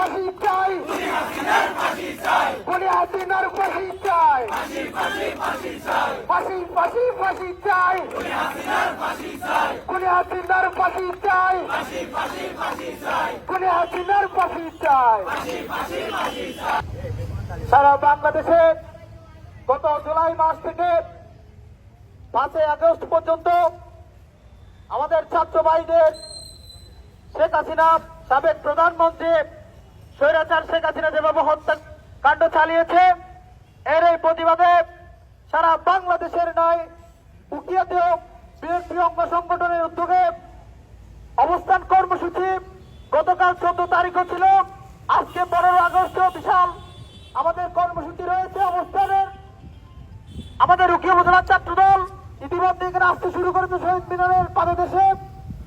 ফাঁসি চাই খুনি হাসিনার ফাঁসি চাই ফাঁসি ফাঁসি ফাঁসি চাই খুনি হাসিনার ফাঁসি চাই খুনি হাসিনার ফাঁসি চাই সারা বাংলাদেশে গত জুলাই মাস থেকে পাঁচই আগস্ট পর্যন্ত আমাদের ছাত্র ভাইদের শেখ হাসিনা সাবেক প্রধানমন্ত্রী স্বৈরাচার শেখ হাসিনা যেভাবে হত্যাকাণ্ড চালিয়েছে, এর এই প্রতিবাদে সারা বাংলাদেশের নয় উকিয়াতেও বিএনপি অঙ্গ সংগঠনের উদ্যোগে অবস্থান কর্মসূচি গতকাল চোদ্দ তারিখও ছিল। আজকে পনেরো আগস্টও বিশাল আমাদের কর্মসূচি রয়েছে অবস্থানের। আমাদের রুকিয়া উপজেলার ছাত্র দল ইতিমধ্যে এখানে আসতে শুরু করেছে শহীদ মিনারের পাদদেশে।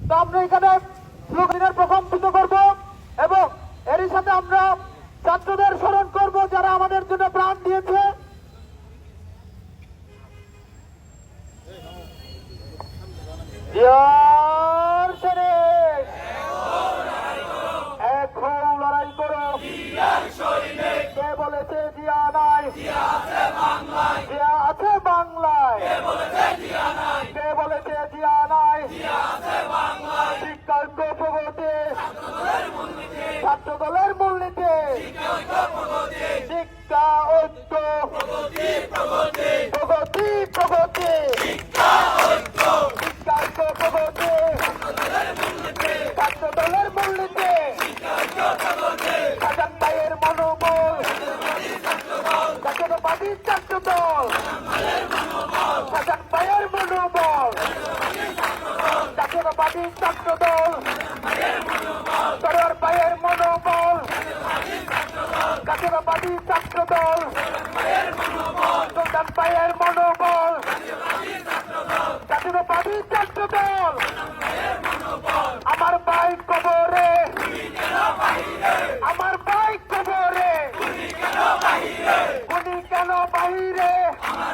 তো আমরা এখানে স্লোগানের প্রকম্পিত করব এবং এরই সাথে আমরা ছাত্রদের স্মরণ করব যারা আমাদের জন্য প্রাণ দিয়েছে। দল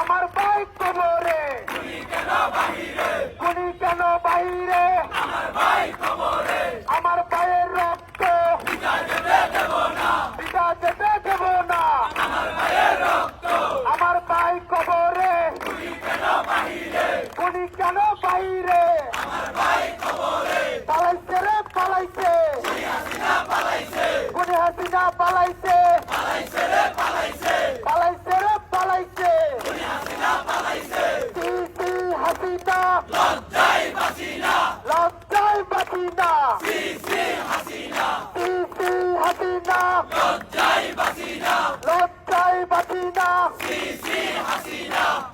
আমার ভাই কবরে গুনি কেন বাহিরে আমার ভাইয়ের রক্ত পিতা যেতে দেব না আমার ভাই কবরে গুনি কেন বাহিরে পালাইছে রে পালাইছে গুনি হাসিনা পালাইছে পালাইছে রে পালাইছে সি সি হাসিনা লজ্জায় বাসিনা সি সি হাসিনা লজ্জায় বাসিনা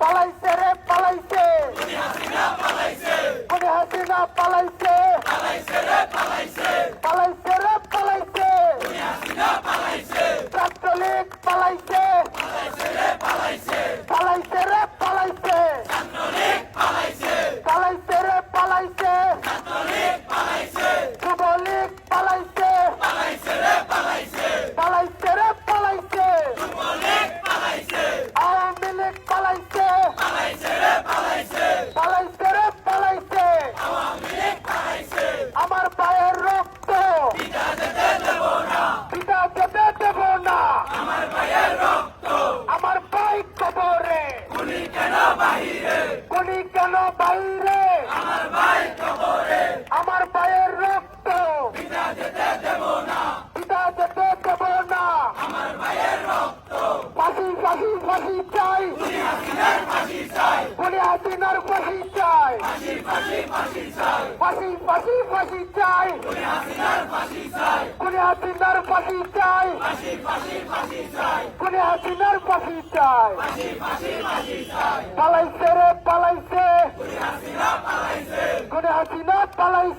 পালাইছে রে পালাইছে গুনি হাসিনা পালাইছে পালাইছে রে পালাইছে ছাত্রলীগ পালাইছে পালাইছে রে পালাইছে পালাইছে রে পালাইছে যুবলীগ পালাইছে পালাইছে রে পালাইছে আওয়ামী লীগ পালাইছে পালাইছে রে পালাইছে আমার পায়ের রক্ত পিতা যেতে দেব না আমার ভাই কবরে গুলি কেন বাহিরে আমার ভাইয়ের রক্ত পিতা যেতে দেব না ফাঁসি ফাঁসি ফাঁসি চাই গুলি হাসিনার ফাঁসি চাই। ফাঁসি ফাঁসি ফাঁসি চাই। গুলি হাসিনার ফাঁসি চাই। গুলি হাসিনার ফাঁসি চাই। পালাইছে রে, পালাইছে। গুলি হাসিনা পালাইছে।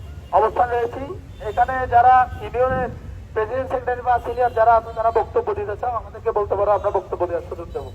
অবস্থান রয়েছি এখানে যারা ইউনিয়নের প্রেসিডেন্ট সেক্রেটারি বা সিনিয়র যারা তারা বক্তব্য দিতে চাও আমাদেরকে বলতে পারো, আমরা বক্তব্য দেওয়ার সুযোগ দেবো।